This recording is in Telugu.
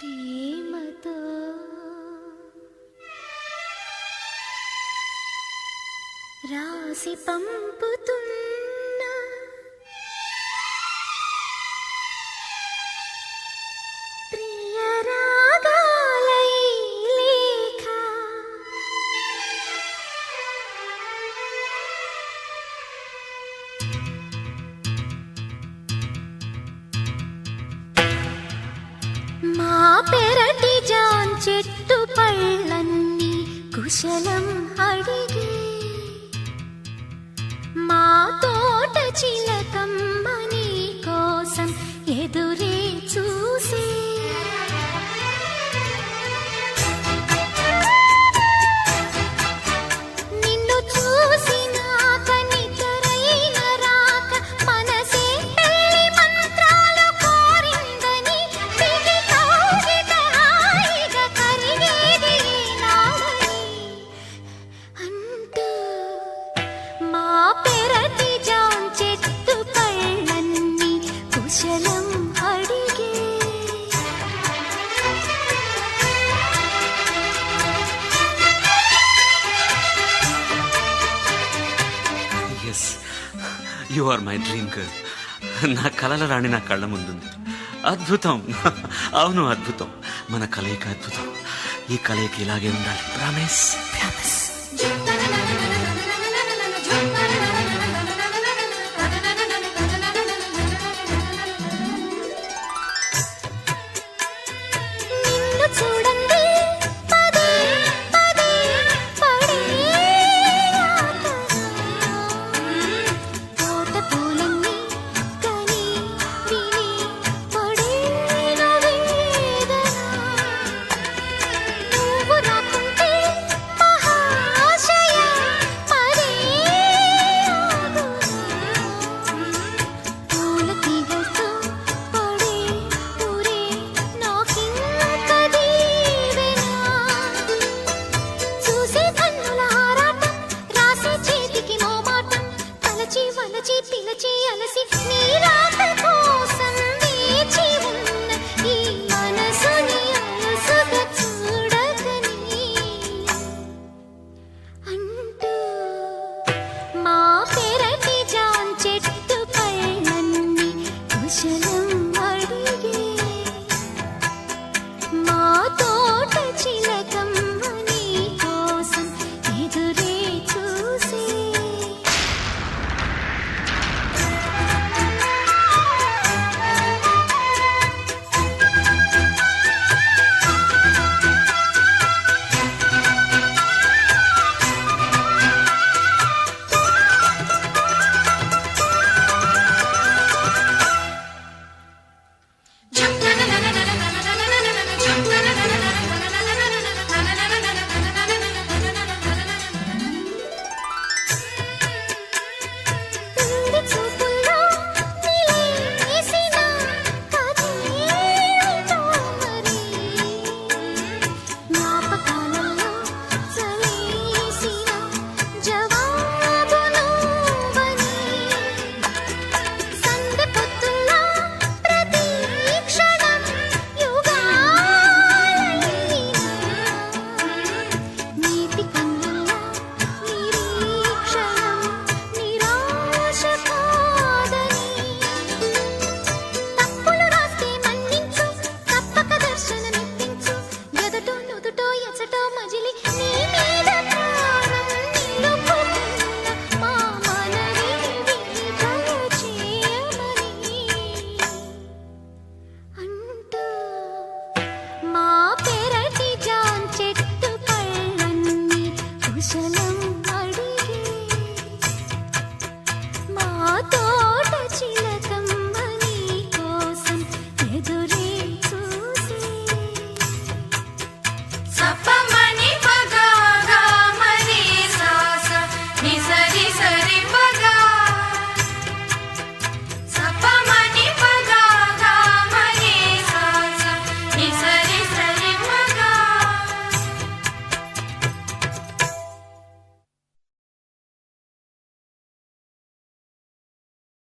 ప్రేమతో. రాసి పంపుతుంది పెరటి జాన్ చెట్టు పళ్ళన్నీ కుశలం అడిగి. మా తోట చిలకమ్మ you are my dream girl నా కలల రాణి నా కళ్ళ ముందుంది. అద్భుతం. అవును అద్భుతం. మన కలయిక అద్భుతం. ఈ కలయిక ఇలాగే ఉండాలి. ప్రామిస్ పిలచి పిలిచి అలసి నీ